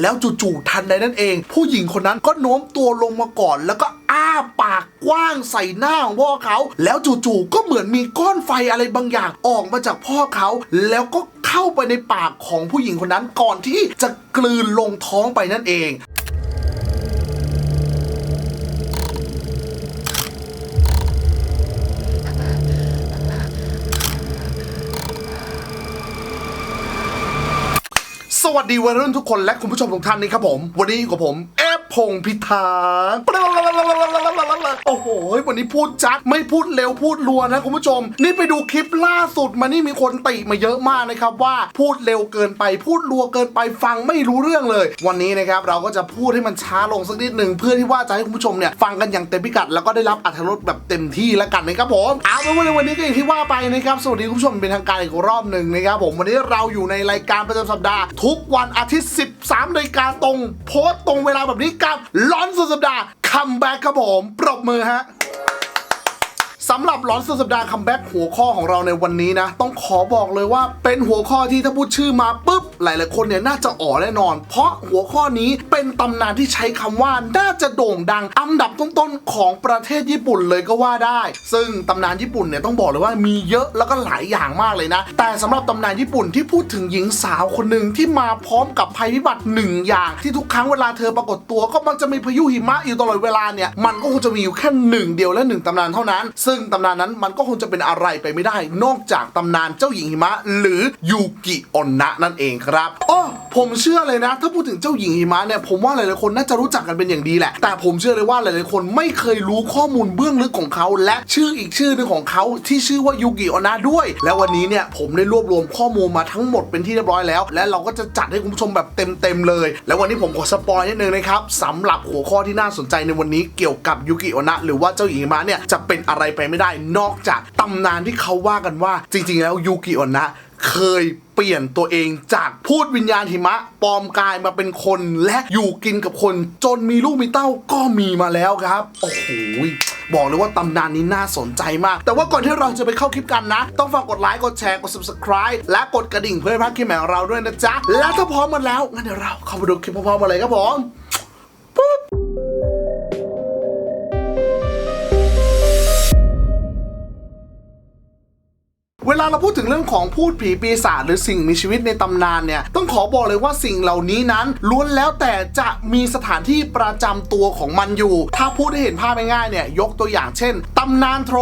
แล้วจู่ๆทันใดนั่นเอง ผู้หญิงคนนั้นก็โน้มตัวลงมาก่อน แล้วก็อ้าปากกว้างใส่หน้าของพ่อเขา แล้วจู่ๆก็เหมือนมีก้อนไฟอะไรบางอย่างออกมาจากพ่อเขา แล้วก็เข้าไปในปากของผู้หญิงคนนั้นก่อนที่จะกลืนลงท้องไปนั่นเอง สวัสดีวัยรุ่นทุกคนและคุณผู้ชมทุกท่านนี่ครับผม วันนี้อยู่กับผมเอฟพงพิธาโอ้โห วันนี้พูดจัดไม่พูดเร็วพูดรัวนะคุณผู้ชม นี่ไปดูคลิปล่าสุดมานี่มีคนติมาเยอะมากนะครับว่าพูดเร็วเกินไป พูดรัวเกินไปฟังไม่รู้เรื่องเลย วันนี้นะครับเราก็จะพูดให้มันช้าลงสักนิดหนึ่งเพื่อที่ว่าจะให้คุณผู้ชมเนี่ยฟังกันอย่างเต็มพิกัดแล้วก็ได้รับอรรถรสแบบเต็มที่แล้วกันนะครับผมเอาเป็นว่าในวันนี้ก็อย่างที่ว่าไปนะครับสวัสดีคุณผู้ชมเป็นทางการอีกรอบหนึ่งนะครับผมวันนี้เราอยู่ในรายการประจำสัปดาห์ทุกกวันอาทิตย์ 13นาฬิกาตรง โพสต์ตรงเวลาแบบนี้กับร้อนสุดสัปดาห์คัมแบ็กครับผม ปรบมือฮะสำหรับร้อนสุดสัปดาห์คัมแบ็กหัวข้อของเราในวันนี้นะ ต้องขอบอกเลยว่าเป็นหัวข้อที่ถ้าพูดชื่อมาปุ๊บหลายๆคนเนี่ยน่าจะอ๋อแน่นอน เพราะหัวข้อนี้เป็นตำนานที่ใช้คำว่าน่าจะโด่งดังอันดับต้นๆของประเทศญี่ปุ่นเลยก็ว่าได้ ซึ่งตำนานญี่ปุ่นเนี่ยต้องบอกเลยว่ามีเยอะแล้วก็หลายอย่างมากเลยนะ แต่สำหรับตำนานญี่ปุ่นที่พูดถึงหญิงสาวคนหนึ่งที่มาพร้อมกับภัยพิบัติหนึ่งอย่าง ที่ทุกครั้งเวลาเธอปรากฏตัวก็มักจะมีพายุหิมะอยู่ตลอดเวลาเนี่ยมันก็คงจะมีอยู่แค่หนึ่งเดียวและหนึ่งตำนานเท่านั้น ซึ่งตำนานนั้นมันก็คงจะเป็นอะไรไปไม่ได้ นอกจากตำนานเจ้าหญิงหิมะ หรือยูกิออนนะนั่นเองครับอ้อผมเชื่อเลยนะ ถ้าพูดถึงเจ้าหญิงหิมะเนี่ยผมว่าหลายๆคนน่าจะรู้จักกันเป็นอย่างดีแหละ แต่ผมเชื่อเลยว่าหลายๆคนไม่เคยรู้ข้อมูลเบื้องลึกของเขา และชื่ออีกชื่อหนึ่งของเขาที่ชื่อว่ายูกิออนะด้วย แล้ววันนี้เนี่ยผมได้รวบรวมข้อมูลมาทั้งหมดเป็นที่เรียบร้อยแล้ว และเราก็จะจัดให้คุณผู้ชมแบบเต็มๆเลย แล้ววันนี้ผมขอสปอยนิดนึงนะครับสำหรับหัวข้อที่น่าสนใจในวันนี้เกี่ยวกับยูกิโอนะหรือว่าเจ้าหญิงหิมะเนี่ยจะเป็นอะไรไปไม่ได้นอกจากตำนานที่เขาว่ากันว่าจริง ๆ แล้วยูกิโอนะ เคยเปลี่ยนตัวเองจากพูดวิญญาณหิมะปลอมกายมาเป็นคนและอยู่กินกับคนจนมีลูกมีเต้าก็มีมาแล้วครับ โอ้โหบอกเลยว่าตำนานนี้น่าสนใจมาก แต่ว่าก่อนที่เราจะไปเข้าคลิปกันนะ ต้องฝากกดไลค์ กดแชร์ กด subscribe และกดกระดิ่งเพื่อพลาดคลิปใหม่ของเราด้วยนะจ๊ะ และถ้าพร้อมกันแล้วงั้นเดี๋ยวเราเข้าไปดูคลิปพร้อมๆกันเลยครับผมปุ๊บ เวลาเราพูดถึงเรื่องของพูดผีปีศาจหรือสิ่งมีชีวิตในตำนานเนี่ยต้องขอบอกเลยว่าสิ่งเหล่านี้นั้นล้วนแล้วแต่จะมีสถานที่ประจำตัวของมันอยู่ ถ้าพูดให้เห็นภาพง่ายๆเนี่ยยกตัวอย่างเช่นตำนานโทร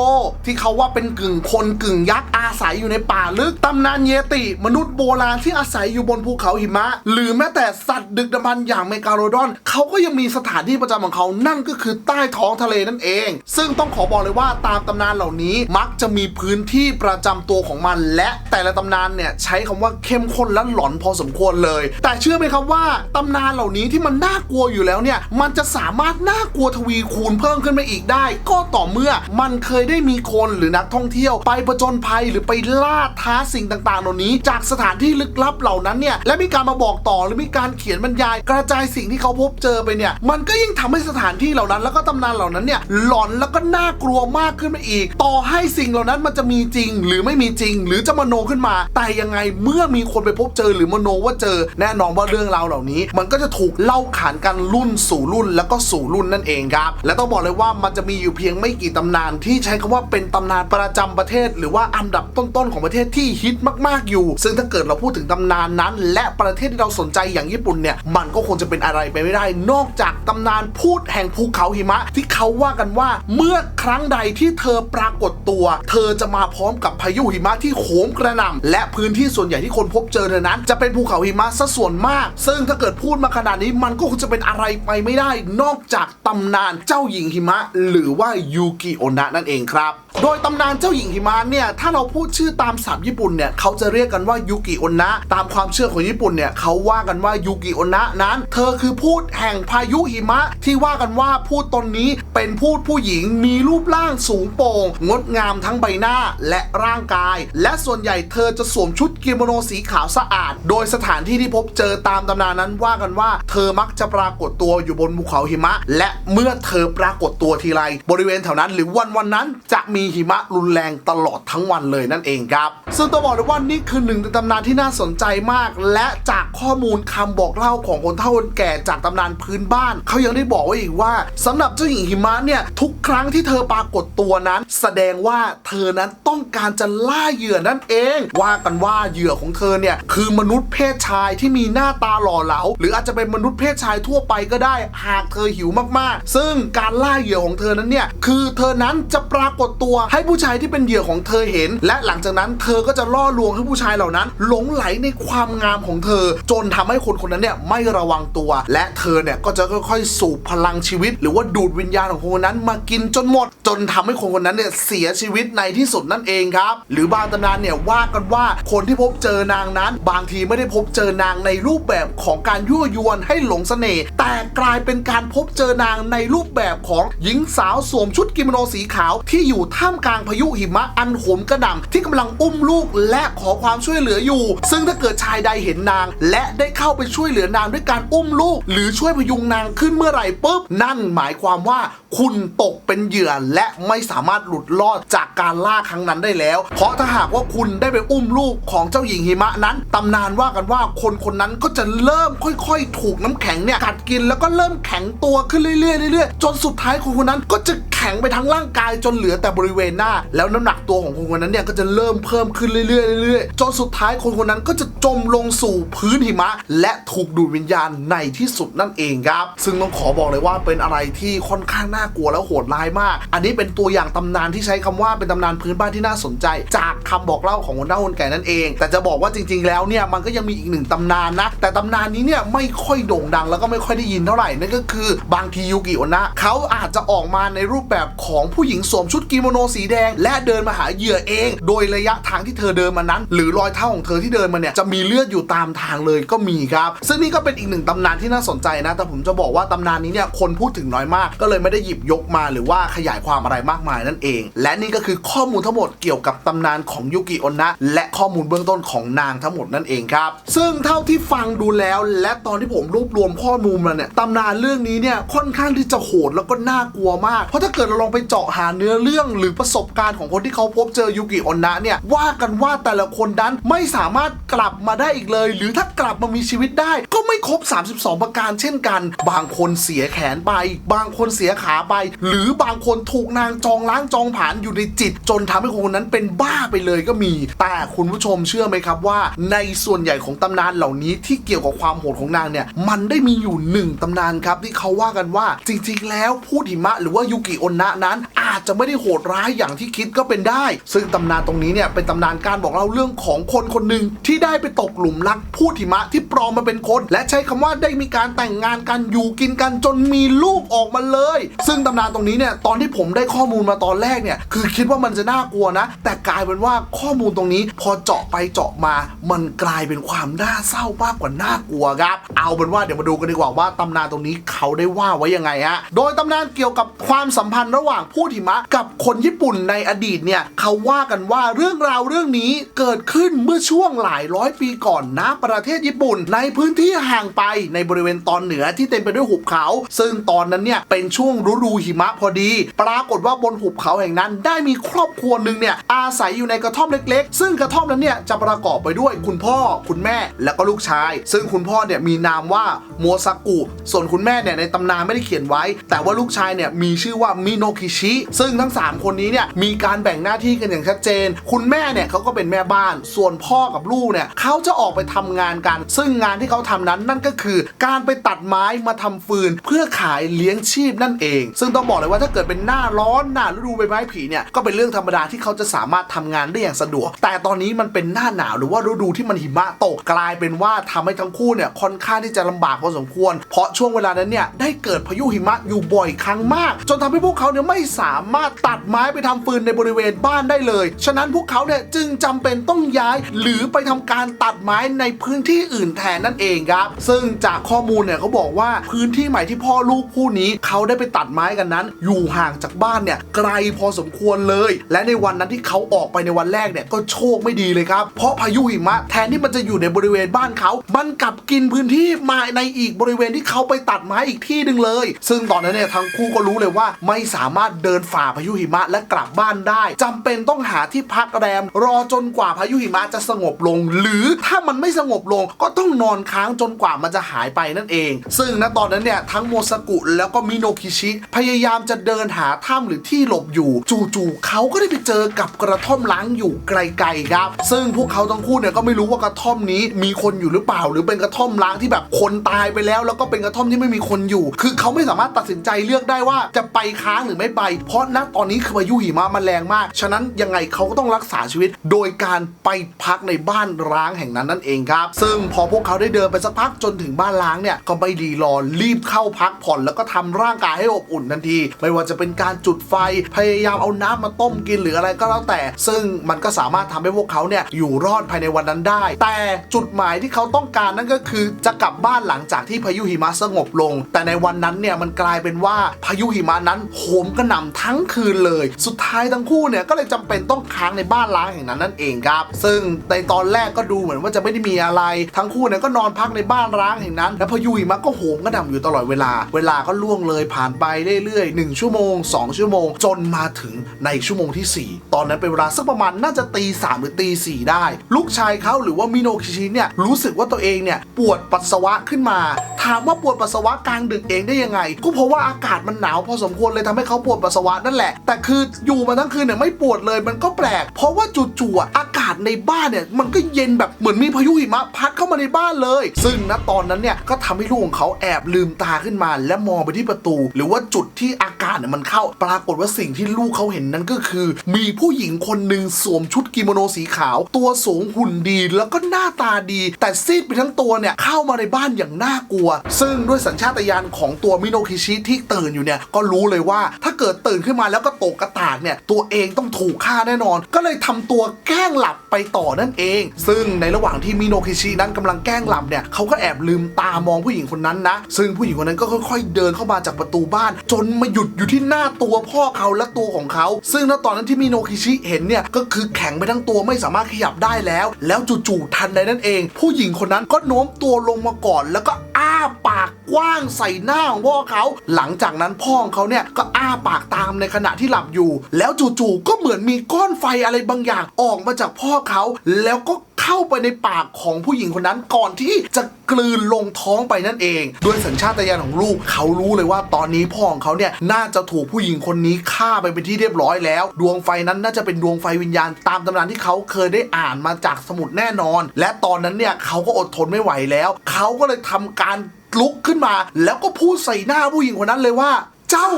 ที่เขาว่าเป็นกึ่งคนกึ่งยักษ์อาศัยอยู่ในป่าลึกตำนานเยติ มนุษย์โบราณที่อาศัยอยู่บนภูเขาหิมะ หรือแม้แต่สัตว์ดึกดำบรรอย่างเมกาโรดอนเขาก็ยังมีสถานที่ประจำของเขานั่นก็คือใต้ท้องทะเลนั่นเอง ซึ่งต้องขอบอกเลยว่าตามตำนานเหล่านี้มักจะมีพื้นที่ประจำตัวของมัน และแต่ละตำนานเนี่ยใช้คำว่าเข้มข้นและหลอนพอสมควรเลย แต่เชื่อไหมครับว่าตำนานเหล่านี้ที่มันน่ากลัวอยู่แล้วเนี่ยมันจะสามารถน่ากลัวทวีคูณเพิ่มขึ้นไปอีกได้ ก็ต่อเมื่อมันเคยได้มีคนหรือนักท่องเที่ยวไปประจนภัยหรือไปล่าท้าสิ่งต่างๆ เหล่านี้ จากสถานที่ลึกลับเหล่านั้นเนี่ยและมีการมาบอกต่อหรือมีการเขียนบรรยาย กระจายสิ่งที่เขาพบเจอไปเนี่ยมันก็ยิ่งทำให้สถานที่เหล่านั้น แล้วก็ตำนานเหล่านั้นเนี่ยหลอนแล้วก็น่ากลัวมากขึ้นไปอีก ต่อให้สิ่งเหล่านั้นมันจะมีจริงหรือไม่มีจริง หรือจะมโนขึ้นมา แต่ยังไงเมื่อมีคนไปพบเจอหรือมโนว่าเจอ แน่นอนว่าเรื่องราวเหล่านี้ มันก็จะถูกเล่าขานกันรุ่นสู่รุ่นแล้วก็สู่รุ่นนั่นเองครับ และต้องบอกเลยว่ามันจะมีอยู่เพียงไม่กี่ตำนานที่ใช้คำว่าเป็นตำนานประจำประเทศ หรือว่าอันดับต้นๆของประเทศที่ฮิตมากๆอยู่ ซึ่งถ้าเกิดเราพูดถึงตำนานนั้น และประเทศที่เราสนใจอย่างญี่ปุ่นเนี่ยมันก็คงจะเป็นอะไรไปไม่ได้ นอกจากตำนานพูดแห่งภูเขาหิมะ ที่เขาว่ากันว่า เมื่อครั้งใดที่เธอปรากฏตัว เธอจะมาพร้อมกับพายุหิมะที่โหมกระหน่ำและพื้นที่ส่วนใหญ่ที่คนพบเจอเธอนั้น จะเป็นภูเขาหิมะซะส่วนมาก ซึ่งถ้าเกิดพูดมาขนาดนี้มันก็คงจะเป็นอะไรไปไม่ได้ นอกจากตำนานเจ้าหญิงหิมะ หรือว่ายูกิโอนะนั่นเองครับ โดยตำนานเจ้าหญิงหิมะเนี่ยถ้าเราพูดชื่อตามศัพท์ญี่ปุ่นเนี่ยเขาจะเรียกกันว่ายูกิโอนะตามความเชื่อของญี่ปุ่นเนี่ยเขาว่ากันว่ายูกิโอนะนั้น เธอคือพูดแห่งพายุหิมะ ที่ว่ากันว่าพูดตนนี้เป็นพูดผู้หญิงมีรูปร่างสูงโปร่งงดงามทั้งใบหน้าและร่างกายและส่วนใหญ่เธอจะสวมชุดกิโมโนสีขาวสะอาด โดยสถานที่ที่พบเจอตามตำนานนั้นว่ากันว่า เธอมักจะปรากฏตัวอยู่บนภูเขาหิมะ และเมื่อเธอปรากฏตัวทีไรบริเวณแถวนั้นหรือวันวันนั้นจะมีหิมะรุนแรงตลอดทั้งวันเลยนั่นเองครับ ซึ่งต้องบอกเลยว่านี่คือหนึ่งในตำนานที่น่าสนใจมาก และจากข้อมูลคำบอกเล่าของคนเฒ่าคนแก่จากตำนานพื้นบ้าน เขายังได้บอกไว้อีกว่าสำหรับเจ้าหญิงหิมะเนี่ยทุกครั้งที่เธอปรากฏตัวนั้น แสดงว่าเธอนั้นต้องการจะล่าเหยื่อนั่นเอง ว่ากันว่าเหยื่อของเธอเนี่ยคือมนุษย์เพศชายที่มีหน้าตาหล่อเหลา หรืออาจจะเป็นมนุษย์เพศชายทั่วไปก็ได้ หากเธอหิวมากๆ ซึ่งการล่าเหยื่อของเธอนั้นเนี่ยคือเธอนั้นจะปรากฏตัวให้ผู้ชายที่เป็นเหยื่อของเธอเห็น และหลังจากนั้นเธอก็จะล่อลวงให้ผู้ชายเหล่านั้น หลงไหลในความงามของเธอ จนทำให้คนคนนั้นเนี่ยไม่ระวังตัว และเธอเนี่ยก็จะค่อยๆ สูบพลังชีวิต หรือว่าดูดวิญญาณของคนนนั้นมากินจนหมด จนทำให้คนคนนั้นเนี่ยเสียชีวิตในที่สุดนั่นเองครับหรือบางตำนานเนี่ยว่ากันว่าคนที่พบเจอนางนั้น บางทีไม่ได้พบเจอนางในรูปแบบของการยั่วยวนให้หลงเสน่ห์แต่กลายเป็นการพบเจอนางในรูปแบบของหญิงสาวสวมชุดกิโมโนสีขาวที่อยู่ท่ามกลางพายุหิมะอันโหมกระหน่ำที่กำลังอุ้มลูกและขอความช่วยเหลืออยู่ ซึ่งถ้าเกิดชายใดเห็นนาง และได้เข้าไปช่วยเหลือนางด้วยการอุ้มลูก หรือช่วยพยุงนางขึ้นเมื่อไหร่ปุ๊บนั่นหมายความว่าคุณตกเป็นเหยื่อและไม่สามารถหลุดรอดจากการล่าครั้งนั้นได้แล้ว เพราะถ้าหากว่าคุณได้ไปอุ้มลูกของเจ้าหญิงหิมะนั้นตำนานว่ากันว่าคนคนนั้นก็จะเริ่มค่อย ๆ ถูกน้ำแข็งเนี่ยกัดกินแล้วก็เริ่มแข็งตัวขึ้นเรื่อยๆเรื่อยๆจนสุดท้ายคนคนนั้นก็จะแข็งไปทั้งร่างกายจนเหลือแต่บริเวณหน้า แล้วน้ำหนักตัวของคนคนนั้นเนี่ยก็จะเริ่มเพิ่มขึ้นเรื่อยๆเรื่อยๆจนสุดท้ายคนคนนั้นก็จะจมลงสู่พื้นหิมะ และถูกดูดวิญญาณในที่สุดนั่นเองครับ ซึ่งต้องขอบอกเลยว่าเป็นอะไรที่ค่อนข้างน่ากลัวและโหดร้ายมาก อันนี้เป็นตัวอย่างตำนานที่ใช้คำว่าเป็นตำนานพื้นบ้านที่น่าสนใจจากคำบอกเล่าของคนเฒ่าคนแก่นั่นเอง แต่จะบอกว่าจริง ๆ แล้วเนี่ยมันก็ยังมีอีกหนึ่งตำนานนะ แต่ตำนานนี้เนี่ยไม่ค่อยโด่งดังแล้วก็ไม่ค่อยได้ยินเท่าไหร่นั่นก็คือบางทียูกิโอนะเขาอาจจะออกมาในรูปแบบของผู้หญิงสวมชุดกิโมโนสีแดง และเดินมาหาเหยื่อเอง โดยระยะทางที่เธอเดินมานั้น หรือรอยเท้าของเธอที่เดินมาเนี่ยจะมีเลือดอยู่ตามทางเลยก็มีครับ ซึ่งนี่ก็เป็นอีกหนึ่งตำนานที่น่าสนใจนะ แต่ผมจะบอกว่าตำนานนี้เนี่ยคนพูดถึงน้อยมาก ก็เลยไม่ได้หยิบยกมาหรือว่าขยายความอะไรมากมายนั่นเอง และนี่ก็คือข้อมูลทั้งหมดเกี่ยวกับตำนานของยุกิโอนนะ และข้อมูลเบื้องต้นของนางทั้งหมดนั่นเองครับ ซึ่งเท่าที่ฟังดูแล้วและตอนที่ผมรวบรวมข้อมูลมาเนี่ยตำนานเรื่องนี้เนี่ยค่อนข้างที่จะโหดแล้วก็น่ากลัวมาก เพราะถ้าเกิดเราลองไปเจาะหาเนื้อเรื่อง หรือประสบการณ์ของคนที่เขาพบเจอยุกิโอนนะเนี่ยว่ากันว่าแต่ละคนนั้นไม่สามารถกลับมาได้อีกเลย หรือถ้ากลับมามีชีวิตได้ ก็ไม่ครบ 32 ประการเช่นกัน บางคนเสียแขนไป บางคนเสียขาไป หรือบางคนถูกนางจองล้างจองผาญอยู่ในจิต จนทำให้คนคนนั้นเป็นบ้าไปเลยก็มี แต่คุณผู้ชมเชื่อไหมครับว่า ในส่วนใหญ่ของตำนานเหล่านี้ที่เกี่ยวกับความโหดของนางเนี่ย มันได้มีอยู่หนึ่งตำนานครับที่เขาว่ากันว่าจริงๆ แล้วพูดหิมะหรือว่ายุกิโอนนะนั้น อาจจะไม่ได้โหดร้ายอย่างที่คิดก็เป็นได้ ซึ่งตำนานตรงนี้เนี่ยเป็นตำนานการบอกเล่าเรื่องของคนคนหนึ่งที่ได้ไปตกหลุมรักพูดหิมะที่ปลอมมาเป็นคนและใช้คำว่าได้มีการแต่งงานกันอยู่กินกันจนมีลูกออกมาเลย ซึ่งตำนานตรงนี้เนี่ยตอนที่ผมได้ข้อมูลมาตอนแรกเนี่ยคือคิดว่ามันจะน่ากลัวนะ แต่กลายเป็นว่าข้อมูลตรงนี้พอเจาะไปเจาะมา มันกลายเป็นความน่าเศร้ามากกว่าน่ากลัวครับเอาเป็นว่าเดี๋ยวมาดูกันดีกว่าว่าตำนานตรงนี้เขาได้ว่าไว้ยังไงฮะโดยตำนานเกี่ยวกับความสัมพันธ์ระหว่างผู้หิมะ กับคนญี่ปุ่นในอดีตเนี่ยเขาว่ากันว่าเรื่องราวเรื่องนี้เกิดขึ้นเมื่อช่วงหลายร้อยปีก่อนนะประเทศญี่ปุ่น ในพื้นที่ห่างไปในบริเวณตอนเหนือที่เต็มไปด้วยหุบเขา ซึ่งตอนนั้นเนี่ยเป็นช่วงฤดูหิมะพอดี ปรากฏว่าบนหุบเขาแห่งนั้น ได้มีครอบครัวหนึ่งเนี่ยอาศัยอยู่ในกระท่อมเล็กๆ ซึ่งกระท่อมนั้นเนี่ยจะประกอบไปด้วยคุณพ่อ คุณแม่และก็ลูกชาย ซึ่งคุณพ่อเนี่ยมีนามว่าโมซากุส่วนคุณแม่เนี่ยในตำนานไม่ได้เขียนไว้ แต่ว่าลูกชายเนี่ยมีชื่อว่ามิโนคิชิซึ่งทั้ง 3 คนนี้เนี่ยมีการแบ่งหน้าที่กันอย่างชัดเจน คุณแม่เนี่ยเขาก็เป็นแม่บ้าน ส่วนพ่อกับลูกเนี่ยเขาจะออกไปทำงานกัน ซึ่งงานที่เขาทำนั้นนั่นก็คือ การไปตัดไม้มาทำฟืน เพื่อขายเลี้ยงชีพนั่นเอง ซึ่งต้องบอกเลยว่าถ้าเกิดเป็นหน้าร้อนหน้าฤดูใบไม้ผลิเนี่ยก็เป็นเรื่องธรรมดาที่เขาจะสามารถทำงานได้อย่างสะดวก แต่ตอนนี้มันเป็นหน้าหนาวหรือว่าฤดูที่มันหิมะตกกลายเป็นว่าทำให้ทั้งคู่เนี่ยค่อนข้างที่จะลำบากพอสมควร เพราะช่วงเวลานั้นเนี่ยได้เกิดพายุหิมะอยู่บ่อยครั้งมาก จนทำให้พวกเขาเนี่ยไม่สาามารถตัดไม้ไปทำฟืนในบริเวณบ้านได้เลย ฉะนั้นพวกเขาเนี่ยจึงจำเป็นต้องย้าย หรือไปทำการตัดไม้ในพื้นที่อื่นแทนนั่นเองครับ ซึ่งจากข้อมูลเนี่ยเขาบอกว่าพื้นที่ใหม่ที่พ่อลูกคู่นี้เขาได้ไปตัดไม้กันนั้น อยู่ห่างจากบ้านเนี่ยไกลพอสมควรเลย และในวันนั้นที่เขาออกไปในวันแรกเนี่ยก็โชคไม่ดีเลยครับเพราะพายุหิมะแทนที่มันจะอยู่ในบริเวณบ้านเขา มันกลับกินพื้นที่มาในอีกบริเวณที่เขาไปตัดไม้อีกที่หนึ่งเลย ซึ่งตอนนั้นเนี่ยทั้งคู่ก็รู้เลยว่าไม่สามารถเดินฝ่าพายุหิมะและกลับบ้านได้จำเป็นต้องหาที่พักแรม รอจนกว่าพายุหิมะจะสงบลง หรือถ้ามันไม่สงบลงก็ต้องนอนค้างจนกว่ามันจะหายไปนั่นเอง ซึ่งณตอนนั้นเนี่ยทั้งโมสกุแล้วก็มิโนคิชิ พยายามจะเดินหาถ้ำหรือที่หลบอยู่ จู่ๆเขาก็ได้ไปเจอกับกระท่อมล้างอยู่ไกลๆครับ ซึ่งพวกเขาทั้งคู่เนี่ยก็ไม่รู้ว่ากระท่อมนี้มีคนอยู่หรือเปล่า หรือเป็นกระท่อมล้างที่แบบคนตายไปแล้ว แล้วก็เป็นกระท่อมที่ไม่มีคนอยู่ คือเขาไม่สามารถตัดสินใจเลือกได้ว่าจะไปค้างหรือไม่ไปเพราะณตอนนี้คือพายุหิมะมันแรงมาก ฉะนั้นยังไงเขาก็ต้องรักษาชีวิต โดยการไปพักในบ้านร้างแห่งนั้นนั่นเองครับ ซึ่งพอพวกเขาได้เดินไปสักพักจนถึงบ้านร้างเนี่ยก็ไม่ดีรอรีบเข้าพักผ่อนแล้วก็ทำร่างกายให้อบอุ่นทันที ไม่ว่าจะเป็นการจุดไฟพยายามเอาน้ำมาต้มกินหรืออะไรก็แล้วแต่ ซึ่งมันก็สามารถทำให้พวกเขาเนี่ยอยู่รอดภายในวันนั้นได้ แต่จุดหมายที่เขาต้องการนั่นก็คือจะกลับบ้านหลังจากที่พายุหิมะสงบลง แต่ในวันนั้นเนี่ยมันกลายเป็นว่าพายุหิมะนั้นโหมกระหน่ำทั้งคืนเลย สุดท้ายทั้งคู่เนี่ยก็เลยจำเป็นต้องค้างในบ้านร้างแห่งนั้นนั่นเองครับ ซึ่งในตอนแรกก็ดูเหมือนว่าจะไม่ได้มีอะไร ทั้งคู่เนี่ยก็นอนพักในบ้านร้างแห่งนั้น และพายุหิมะก็โหมกระหน่ำอยู่ตลอดเวลา เวลาก็ล่วงเลยผ่านไปเรื่อยๆ1ชั่วโมง 2 ชั่วโมง จนมาถึงในชั่วโมงที่ 4 ตอนนั้นเป็นเวลาสักประมาณน่าจะตีสามหรือตีสี่ได้ ลูกชายเขาหรือว่ามิโนคิชิเนี่ยรู้สึกว่าตัวเองเนี่ยปวดปัสสาวะขึ้นมา ถามว่าปวดปัสสาวะกลางดึกเองได้ยังไง ก็เพราะว่าอากาศมันหนาวพอสมควรเลยทำให้เขาปวดปัสสาวะนั่นแหละ แต่คืออยู่มาทั้งคืนเนี่ยไม่ปวดเลยมันก็แปลก เพราะว่าจู่ๆอา ศในบ้านเนี่ยมันก็เย็นแบบเหมือนมีพายุหิมะพัดเข้ามาในบ้านเลย ซึ่งณตอนนั้นเนี่ยก็ทำให้ลูกของเขาแอบลืมตาขึ้นมา และมองไปที่ประตู หรือว่าจุดที่อากาศเนี่ยมันเข้าปรากฏว่าสิ่งที่ลูกเขาเห็นนั้นก็คือ มีผู้หญิงคนหนึ่งสวมชุดกิโมโนสีขาว ตัวสูงหุ่นดีแล้วก็หน้าตาดี แต่ซีดไปทั้งตัวเนี่ยเข้ามาในบ้านอย่างน่ากลัว ซึ่งด้วยสัญชาตญาณของตัวมิโนคิชิที่ตื่นอยู่เนี่ยก็รู้เลยว่าถ้าเกิดตื่นขึ้นมาแล้วก็ตกกระตากเนี่ยตัวเองต้องถูกฆ่าแน่นอน ก็เลยทำตัวแกล้งหลับไปต่อนั่นเอง ซึ่งในระหว่างที่มิโนคิชินั้นกำลังแกล้งหลับเนี่ยเขาก็แอบลืมตามองผู้หญิงคนนั้นนะ ซึ่งผู้หญิงคนนั้นก็ค่อย ๆ เดินเข้ามาจากประตูบ้าน จนมาหยุดอยู่ที่หน้าตัวพ่อเขาและตัวของเขา ซึ่งณตอนนั้นที่มิโนคิชิเห็นเนี่ยก็คือแข็งไปทั้งตัวไม่สามารถขยับได้แล้ว แล้วจู่ๆทันใดนั่นเอง ผู้หญิงคนนั้นก็โน้มตัวลงมาก่อนแล้วก็ อ้าปากกว้างใส่หน้าของพ่อเขา หลังจากนั้นพ่อของเขาเนี่ยก็อ้าปากตามในขณะที่หลับอยู่ แล้วจู่ๆก็เหมือนมีก้อนไฟอะไรบางอย่างออกมาจากพ่อเขาแล้วก็เข้าไปในปากของผู้หญิงคนนั้นก่อนที่จะกลืนลงท้องไปนั่นเอง ด้วยสัญชาตญาณของลูกเขารู้เลยว่าตอนนี้พ่อของเขาเนี่ยน่าจะถูกผู้หญิงคนนี้ฆ่าไปเป็นที่เรียบร้อยแล้ว ดวงไฟนั้นน่าจะเป็นดวงไฟวิญญาณตามตำนานที่เขาเคยได้อ่านมาจากสมุดแน่นอน และตอนนั้นเนี่ยเขาก็อดทนไม่ไหวแล้ว เขาก็เลยทำการลุกขึ้นมา แล้วก็พูดใส่หน้าผู้หญิงคนนั้นเลยว่า เจ้า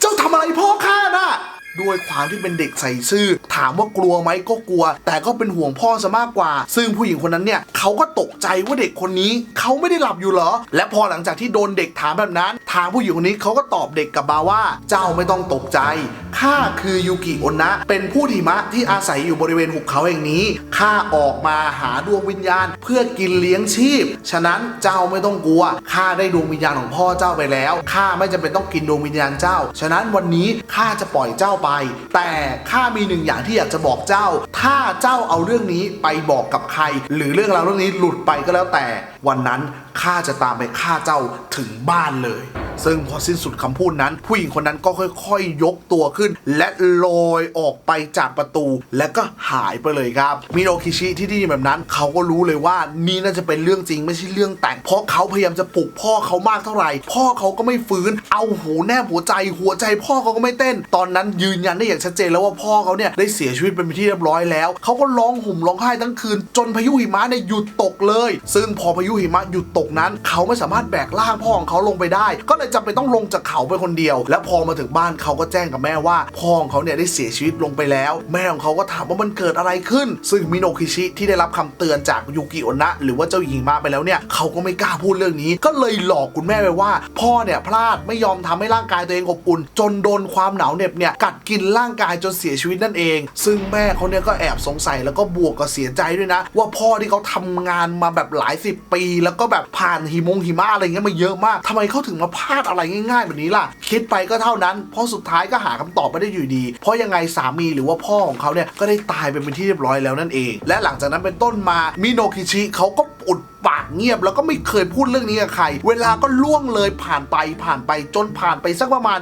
เจ้าทำอะไรพ่อข้าน่ะ ด้วยความที่เป็นเด็กใส่ซื่อ ถามว่ากลัวไหมก็กลัว แต่ก็เป็นห่วงพ่อซะมากกว่า ซึ่งผู้หญิงคนนั้นเนี่ยเขาก็ตกใจว่าเด็กคนนี้เขาไม่ได้หลับอยู่เหรอ และพอหลังจากที่โดนเด็กถามแบบนั้น ทางผู้หญิงคนนี้เขาก็ตอบเด็กกลับมาว่า เจ้าไม่ต้องตกใจข้าคือยูกิโอนนะ เป็นผู้หิมะที่อาศัยอยู่บริเวณหุบเขาแห่งนี้ ข้าออกมาหาดวงวิญญาณ เพื่อกินเลี้ยงชีพ ฉะนั้นเจ้าไม่ต้องกลัว ข้าได้ดวงวิญญาณของพ่อเจ้าไปแล้ว ข้าไม่จำเป็นต้องกินดวงวิญญาณเจ้า ฉะนั้นวันนี้ข้าจะปล่อยเจ้าไป แต่ข้ามีหนึ่งอย่างที่อยากจะบอกเจ้า ถ้าเจ้าเอาเรื่องนี้ไปบอกกับใคร หรือเรื่องราวเรื่องนี้หลุดไปก็แล้วแต่ วันนั้นข้าจะตามไปฆ่าเจ้าถึงบ้านเลย ซึ่งพอสิ้นสุดคำพูดนั้น ผู้หญิงคนนั้นก็ค่อยๆ ยกตัวขึ้น และลอยออกไปจากประตู และก็หายไปเลยครับ มิโนคิชิที่ได้ยินแบบนั้น เขาก็รู้เลยว่านี่น่าจะเป็นเรื่องจริงไม่ใช่เรื่องแต่ง เพราะเขาพยายามจะปลุกพ่อเขามากเท่าไหร่ พ่อเขาก็ไม่ฟื้น เอาหูแนบหัวใจ หัวใจพ่อเขาก็ไม่เต้น ตอนนั้นยืนยันได้อย่างชัดเจนแล้วว่าพ่อเขาเนี่ยได้เสียชีวิตเป็นที่เรียบร้อยแล้ว เขาก็ร้องห่มร้องไห้ทั้งคืน จนพายุหิมะเนี่ยหยุดตกเลย ซึ่งพอพายุหิมะหยุดตกนั้น เขาไม่สามารถแบกร่างพ่อของเขาลงไปได้ ก็เลยเลยจำเป็นต้องลงจากเขาไปคนเดียว และพอมาถึงบ้านเขาก็แจ้งกับแม่ว่าพ่อของเขาเนี่ยได้เสียชีวิตลงไปแล้ว แม่ของเขาก็ถามว่ามันเกิดอะไรขึ้น ซึ่งมิโนคิชิที่ได้รับคำเตือนจากยูกิโอนะหรือว่าเจ้าหญิงมาไปแล้วเนี่ยเขาก็ไม่กล้าพูดเรื่องนี้ ก็เลยหลอกคุณแม่ไปว่า พ่อเนี่ยพลาดไม่ยอมทำให้ร่างกายตัวเองอบอุ่น จนโดนความหนาวเหน็บเนี่ยกัดกินร่างกายจนเสียชีวิตนั่นเอง ซึ่งแม่เขาเนี่ยก็แอบสงสัยแล้วก็บวกกับเสียใจด้วยนะ ว่าพ่อที่เขาทำงานมาแบบหลายสิบปี แล้วก็แบบผ่านหิมงหิมะอะไรเงี้ยมาเยอะมากทำไมเขาถึงมาพลาดอะไรง่ายๆแบบนี้ล่ะ คิดไปก็เท่านั้น เพราะสุดท้ายก็หาคำตอบไม่ได้อยู่ดี เพราะยังไงสามีหรือว่าพ่อของเขาเนี่ยก็ได้ตายไปเป็นที่เรียบร้อยแล้วนั่นเอง และหลังจากนั้นเป็นต้นมามิโนคิชิเขาก็ อุดปากเงียบ แล้วก็ไม่เคยพูดเรื่องนี้กับใคร เวลาก็ล่วงเลยผ่านไปผ่านไปจนผ่านไปสักประมาณ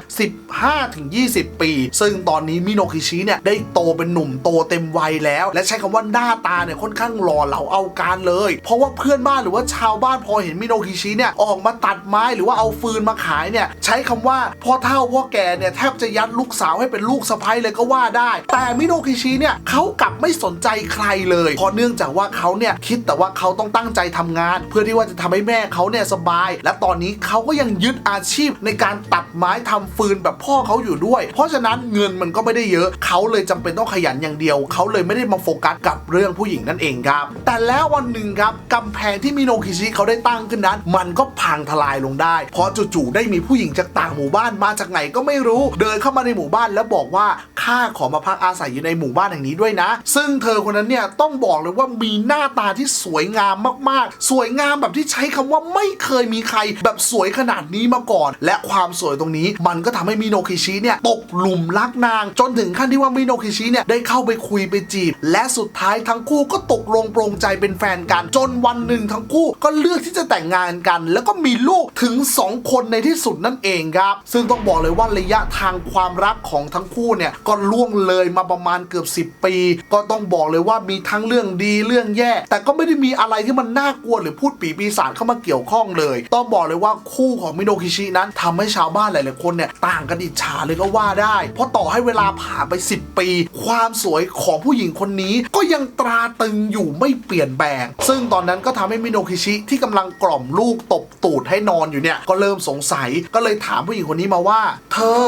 15-20 ปี ซึ่งตอนนี้มิโนคิชิเนี่ยได้โตเป็นหนุ่มโตเต็มวัยแล้ว และใช้คำว่าหน้าตาเนี่ยค่อนข้างหล่อเหลาเอาการเลย เพราะว่าเพื่อนบ้านหรือว่าชาวบ้านพอเห็นมิโนคิชิเนี่ยออกมาตัดไม้หรือว่าเอาฟืนมาขายเนี่ยใช้คำว่าพ่อเฒ่าพ่อแก่เนี่ยแทบจะยัดลูกสาวให้เป็นลูกสะใภ้เลยก็ว่าได้ แต่มิโนคิชิเนี่ยเขากลับไม่สนใจใครเลยเพราะเนื่องจากว่าเขาเนี่ยคิดแต่ว่าเขาต้องตั้งใจทำงาน เพื่อที่ว่าจะทำให้แม่เขาเนี่ยสบาย และตอนนี้เขาก็ยังยึดอาชีพในการตัดไม้ทำฟืนแบบพ่อเขาอยู่ด้วย เพราะฉะนั้นเงินมันก็ไม่ได้เยอะเขาเลยจำเป็นต้องขยันอย่างเดียว เขาเลยไม่ได้มาโฟกัสกับเรื่องผู้หญิงนั่นเองครับ แต่แล้ววันหนึ่งครับกำแพงที่มิโนคิชิเขาได้ตั้งขึ้นนั้น มันก็พังทลายลงได้ เพราะจู่ๆได้มีผู้หญิงจากต่างหมู่บ้านมาจากไหนก็ไม่รู้ เดินเข้ามาในหมู่บ้านแล้วบอกว่า ข้าขอมาพักอาศัยอยู่ในหมู่บ้านแห่งนี้ด้วยนะ ซึ่งเธอคนนั้นเนี่ยต้องบอกเลยว่ามีหน้าตาที่สวยงามมากๆ สวยงามแบบที่ใช้คำว่าไม่เคยมีใคร แบบสวยขนาดนี้มาก่อน และความสวยตรงนี้มันก็ทำให้มิโนคิชิเนี่ยตกหลุมรักนาง จนถึงขั้นที่ว่ามิโนคิชิเนี่ยได้เข้าไปคุยไปจีบ และสุดท้ายทั้งคู่ก็ตกลงปรงใจเป็นแฟนกัน จนวันหนึ่งทั้งคู่ก็เลือกที่จะแต่งงานกัน แล้วก็มีลูกถึง 2 คนในที่สุดนั่นเองครับ ซึ่งต้องบอกเลยว่าระยะทางความรักของทั้งคู่เนี่ยก็ล่วงเลยมาประมาณเกือบ 10 ปี ก็ต้องบอกเลยว่ามีทั้งเรื่องดีเรื่องแย่ แต่ก็ไม่ได้มีอะไรที่มันน่ากลัวหรือพูดปีปีศาจเข้ามาเกี่ยวข้องเลย ต้องบอกเลยว่าคู่ของมิโนคิชินั้นทำให้ชาวบ้านหลายๆคนเนี่ยต่างกันอิจฉาเลยก็ว่าได้ เพราะต่อให้เวลาผ่านไป 10 ปี ความสวยของผู้หญิงคนนี้ก็ยังตราตรึงอยู่ไม่เปลี่ยนแปลงซึ่งตอนนั้นก็ทำให้มิโนคิชิที่กำลังกล่อมลูกตบตูดให้นอนอยู่เนี่ยก็เริ่มสงสัยก็เลยถามผู้หญิงคนนี้มาว่า เธอ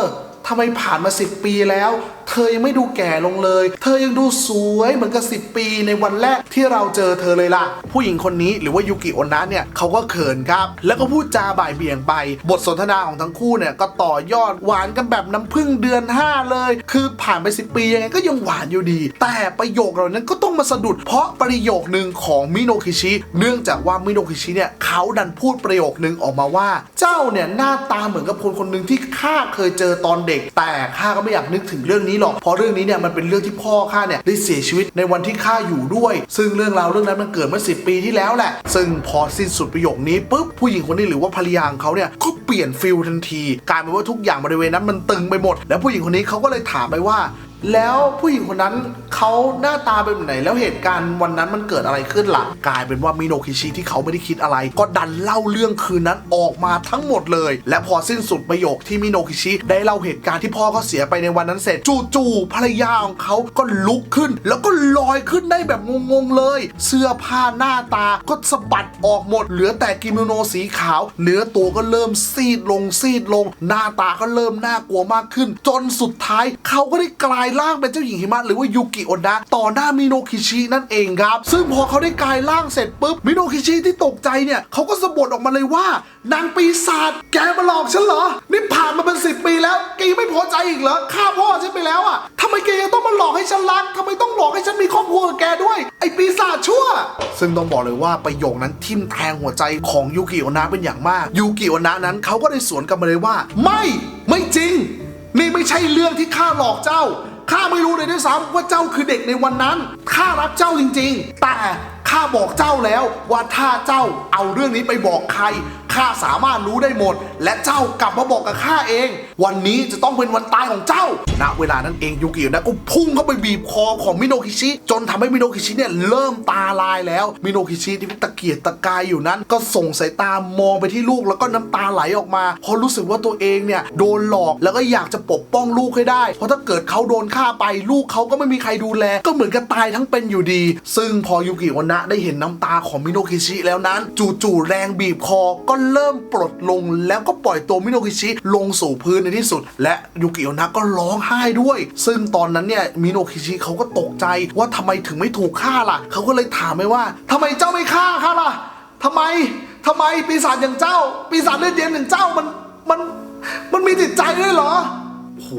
ทำไมผ่านมา 10 ปีแล้ว เธอยังไม่ดูแก่ลงเลย เธอยังดูสวยเหมือนกับ10ปีในวันแรกที่เราเจอเธอเลยล่ะ ผู้หญิงคนนี้หรือว่ายูกิโอนะเนี่ยเขาก็เขินครับ แล้วก็พูดจาบ่ายเบี่ยงไป บทสนทนาของทั้งคู่เนี่ยก็ต่อยอดหวานกันแบบน้ำพึ่งเดือน 5 เลย คือผ่านไป 10 ปียังไงก็ยังหวานอยู่ดี แต่ประโยคเหล่านั้นก็ต้องมาสะดุด เพราะประโยคหนึ่งของมิโนคิชิเนื่องจากว่ามิโนคิชิเนี่ยเขาดันพูดประโยคหนึ่งออกมาว่า เจ้าเนี่ยหน้าตาเหมือนกับคนคนหนึ่งที่ข้าเคยเจอตอนเด็ก แต่ข้าก็ไม่อยากนึกถึงเรื่องนี้หรอกเพราะเรื่องนี้เนี่ยมันเป็นเรื่องที่พ่อข้าเนี่ยได้เสียชีวิตในวันที่ข้าอยู่ด้วย ซึ่งเรื่องราวเรื่องนั้นมันเกิดเมื่อ10 ปีที่แล้วแหละ ซึ่งพอสิ้นสุดประโยคนี้ปุ๊บผู้หญิงคนนี้หรือว่าภรรยาของเขาเนี่ยก็ เปลี่ยนฟิลทันทีกลายเป็นว่าทุกอย่างบริเวณนั้นมันตึงไปหมด แล้วผู้หญิงคนนี้เขาก็เลยถามไปว่า แล้วผู้หญิงคนนั้นเขาหน้าตาเป็นแบบไหน แล้วเหตุการณ์วันนั้นมันเกิดอะไรขึ้นล่ะ กลายเป็นว่ามิโนคิชิที่เขาไม่ได้คิดอะไร ก็ดันเล่าเรื่องคืนนั้นออกมาทั้งหมดเลย และพอสิ้นสุดประโยคที่มิโนคิชิได้เล่าเหตุการณ์ที่พ่อเขาเสียไปในวันนั้นเสร็จจู่ๆภรรยาของเขาก็ลุกขึ้น แล้วก็ลอยขึ้นได้แบบงงๆเลย เสื้อผ้าหน้าตาก็สะบัดออกหมด เหลือแต่กิโมโนสีขาว เนื้อตัวก็เริ่มซีซีดลงซีดลง หน้าตาก็เริ่มน่ากลัวมากขึ้น จนสุดท้ายเขาก็ได้กลายร่างเป็นเจ้าหญิงหิมะหรือว่ายูกิโอนะต่อหน้ามิโนคิชินั่นเองครับ ซึ่งพอเขาได้กลายร่างเสร็จปุ๊บมิโนคิชิที่ตกใจเนี่ยเขาก็สะบัดออกมาเลยว่านางปีศาจแกมาหลอกฉันเหรอนี่ผ่านมาเป็นสิปีแล้วแกยังไม่พอใจอีกเหรอฆ่าพ่อฉันไปแล้วอะทำไมแกยังต้องมาหลอกให้ฉันรักทำไมต้องหลอกให้ฉันมีครอบครัวกับแกด้วยไอ้ปีศาจชั่ว ซึ่งต้องบอกเลยว่าประโยคนั้นทิ่มแทงหัวใจของยูกิโอนะเป็นอย่างมากยูกิโอนะนั้นเขาก็ได้สวนกลับมาเลยว่า ไม่ไม่จริง นี่ไม่ใช่เรื่องที่ข้าหลอกเจ้าข้าไม่รู้เลยด้วยซ้ำว่าเจ้าคือเด็กในวันนั้นข้ารักเจ้าจริง ๆ แต่ ข้าบอกเจ้าแล้วว่าถ้าเจ้าเอาเรื่องนี้ไปบอกใครข้าสามารถรู้ได้หมด และเจ้ากลับมาบอกกับข้าเอง วันนี้จะต้องเป็นวันตายของเจ้าณเวลานั้นเองยูกินะก็พุ่งเข้าไปบีบคอของมิโนคิชิ จนทำให้มิโนคิชิเนี่ยเริ่มตาลายแล้วมิโนคิชิที่ตะเกียกตะกายอยู่นั้น ก็ส่งสายตามองไปที่ลูกแล้วก็น้ำตาไหลออกมาเพราะรู้สึกว่าตัวเองเนี่ยโดนหลอกแล้วก็อยากจะปกป้องลูกให้ได้ เพราะถ้าเกิดเขาโดนฆ่าไปลูกเขาก็ไม่มีใครดูแล ก็เหมือนกับตายทั้งเป็นอยู่ดี ซึ่งพอยูกิวันนะได้เห็นน้ำตาของมิโนกิชิแล้วนั้น จู่ๆแรงบีบคอก็เริ่มปลดลง แล้วก็ปล่อยตัวมิโนกิชิลงสู่พื้นในที่สุด และยูกิโอนะก็ร้องไห้ด้วย ซึ่งตอนนั้นเนี่ยมิโนกิชิเขาก็ตกใจว่าทำไมถึงไม่ถูกฆ่าล่ะ เขาก็เลยถามไปว่าทำไมเจ้าไม่ฆ่าข้าล่ะทำไมทำไมปีศาจอย่างเจ้า ปีศาจเลือดเย็นอย่างเจ้ามันมันมันมีจิตใจด้วยเหรอ โอ้โห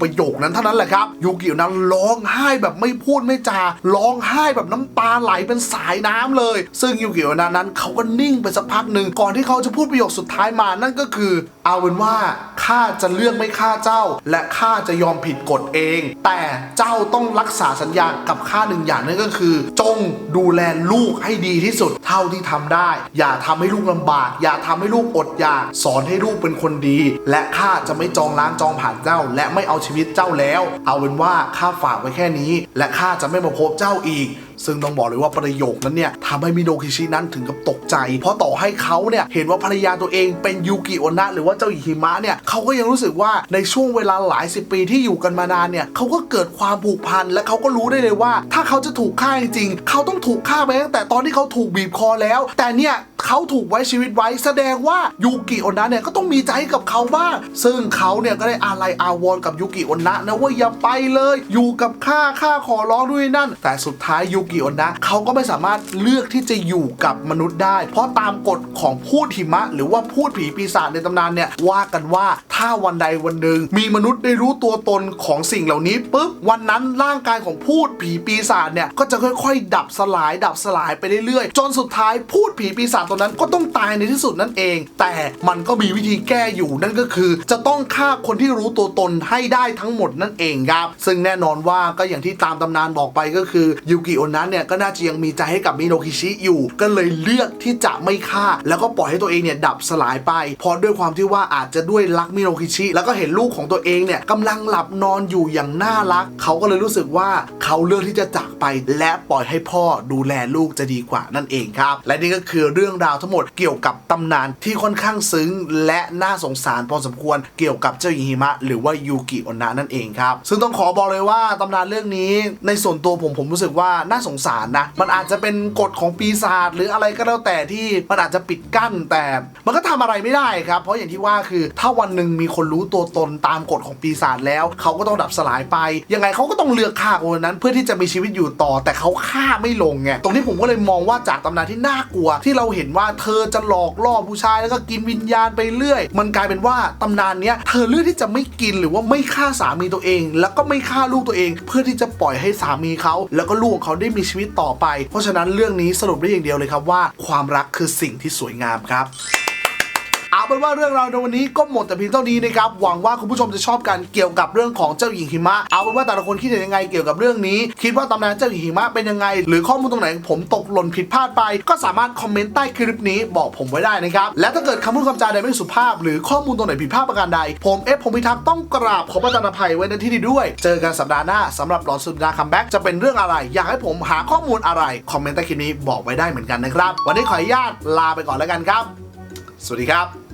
ประโยคนั้นเท่านั้นแหละครับยูกินั้นร้องไห้แบบไม่พูดไม่จาร้องไห้แบบน้ำตาไหลเป็นสายน้ำเลย ซึ่งยูกินั้นนั้นเขาก็นิ่งไปสักพักหนึ่งก่อนที่เขาจะพูดประโยคสุดท้ายมานั่นก็คือ เอาเป็นว่าข้าจะเลือกไม่ฆ่าเจ้า และข้าจะยอมผิดกฎเอง แต่เจ้าต้องรักษาสัญญากับข้าหนึ่งอย่างนั่นก็คือ จงดูแลลูกให้ดีที่สุดเท่าที่ทำได้ อย่าทำให้ลูกลำบาก อย่าทำให้ลูกอดอยากสอนให้ลูกเป็นคนดี และข้าจะไม่จองล้างจองผ่านเจ้าและไม่เอาชีวิตเจ้าแล้ว เอาเป็นว่าข้าฝากไว้แค่นี้ และข้าจะไม่มาพบเจ้าอีก ซึ่งต้องบอกเลยว่าประโยคนั้นเนี่ยทำให้มิโดคิชินั้นถึงกับตกใจ เพราะต่อให้เขาเนี่ยเห็นว่าภรรยาตัวเองเป็นยูกิโอนะหรือว่าเจ้าหญิงหิมะเนี่ยเขาก็ยังรู้สึกว่าในช่วงเวลาหลายสิบปีที่อยู่กันมานานเนี่ยเขาก็เกิดความผูกพันและเขาก็รู้ได้เลยว่า ถ้าเขาจะถูกฆ่าจริงๆเขาต้องถูกฆ่าไปตั้งแต่ตอนที่เขาถูกบีบคอแล้ว แต่เนี่ยเขาถูกไว้ชีวิตไว้แสดงว่ายูกิโอนะเนี่ยก็ต้องมีใจใกับเขาบ้าง ซึ่งเขาเนี่ยก็ได้อาลัยอาวรณ์กับยูกิโอนะนะว่าอย่าไปเลย อยู่กับข้าข้าขอร้องด้วยนั่น แต่สุดท้ายยูกิโอนะเขาก็ไม่สามารถเลือกที่จะอยู่กับมนุษย์ได้ เพราะตามกฎของพูดหิมะ หรือว่าพูดผีปีศาจในตำนานเนี่ยว่ากันว่าถ้าวันใดวันหนึ่งมีมนุษย์ได้รู้ตัวตนของสิ่งเหล่านี้ปุ๊บวันนั้นร่างกายของพูดผีปีศาจเนี่ยก็จะค่อยๆ ดับสลาย ดับสลายไปเรื่อยๆ จนสุดท้ายพูดผีปีศาจตัวนั้นก็ต้องตายในที่สุดนั่นเอง แต่มันก็มีวิธีแก้อยู่นั่นก็คือ จะต้องฆ่าคนที่รู้ตัวตนให้ได้ทั้งหมดนั่นเองครับ ซึ่งแน่นอนว่าก็อย่างที่ตามตำนานบอกไปก็คือยูกิโอนะเนี่ยก็น่าจะยังมีใจให้กับมิโนคิชิอยู่ ก็เลยเลือกที่จะไม่ฆ่า แล้วก็ปล่อยให้ตัวเองเนี่ยดับสลายไป เพราะด้วยความที่ว่าอาจจะด้วยรักมิโนคิชิ แล้วก็เห็นลูกของตัวเองเนี่ยกำลังหลับนอนอยู่อย่างน่ารัก เขาก็เลยรู้สึกว่าเขาเลือกที่จะจากไป และปล่อยให้พ่อดูแลลูกจะดีกว่านั่นเองครับ และนี่ก็คือเรื่องราวทั้งหมดเกี่ยวกับตำนานที่ค่อนข้างซึ้ง และน่าสงสารพอสมควรเกี่ยวกับเจ้าหญิงหิมะ หรือว่ายูกิโอนะนั่นเองครับ ซึ่งต้องขอบอกเลยว่าตำนานเรื่องนี้ในส่วนตัวผมผมรู้สึกว่าน่าสงสารนะ มันอาจจะเป็นกฎของปีศาจหรืออะไรก็แล้วแต่ที่มันอาจจะปิดกั้นแต่มันก็ทำอะไรไม่ได้ครับ เพราะอย่างที่ว่าคือถ้าวันหนึ่งมีคนรู้ตัวตนตามกฎของปีศาจแล้วเขาก็ต้องดับสลายไป ยังไงเขาก็ต้องเลือกฆ่าคนนั้น เพื่อที่จะมีชีวิตอยู่ต่อ แต่เขาฆ่าไม่ลงไงตรงนี้ผมก็เลยมองว่าจากตำนานที่น่ากลัว ที่เราเห็นว่าเธอจะหลอกล่อผู้ชายแล้วก็กินวิญญาณไปเรื่อย มันกลายเป็นว่าตำนานเนี้ยเธอเลือกที่จะไม่กินหรือว่าไม่ฆ่าสามีตัวเอง แล้วก็ไม่ฆ่าลูกตัวเอง เพื่อที่จะปล่อยให้สามีเขาแล้วก็ลูกของเขาได้มีชีวิตต่อไป เพราะฉะนั้นเรื่องนี้สรุปได้อย่างเดียวเลยครับว่า ความรักคือสิ่งที่สวยงามครับ เอาเป็นว่าเรื่องราวในวันนี้ก็หมดแต่เพียงเท่านี้นะครับ หวังว่าคุณผู้ชมจะชอบกันเกี่ยวกับเรื่องของเจ้าหญิงหิมะ เอาเป็นว่าแต่ละคนคิดเห็นยังไงเกี่ยวกับเรื่องนี้ คิดว่าตำนานเจ้าหญิงหิมะเป็นยังไง หรือข้อมูลตรงไหนผมตกหล่นผิดพลาดไป ก็สามารถคอมเมนต์ใต้คลิปนี้บอกผมไว้ได้นะครับ และถ้าเกิดคำพูดคำจาใดไม่สุภาพ หรือข้อมูลตรงไหนผิดพลาดประการใด ผมเอฟผมพิทักษ์ต้องกราบขอประทานอภัยไว้ในที่นี้ด้วย เจอกันสัปดาห์หน้าสำหรับหลอนสุดดาคัมแบ็กจะเป็นเรื่องอะไร อยากให้ผมหาข้อมูลอะไรคอมเมนต์ใต้คลิปนี้บอกไว้ได้เหมือนกันนะครับวันนี้ขออนุญาตลาไปก่อนแล้วกันครับ สวัสดีครับ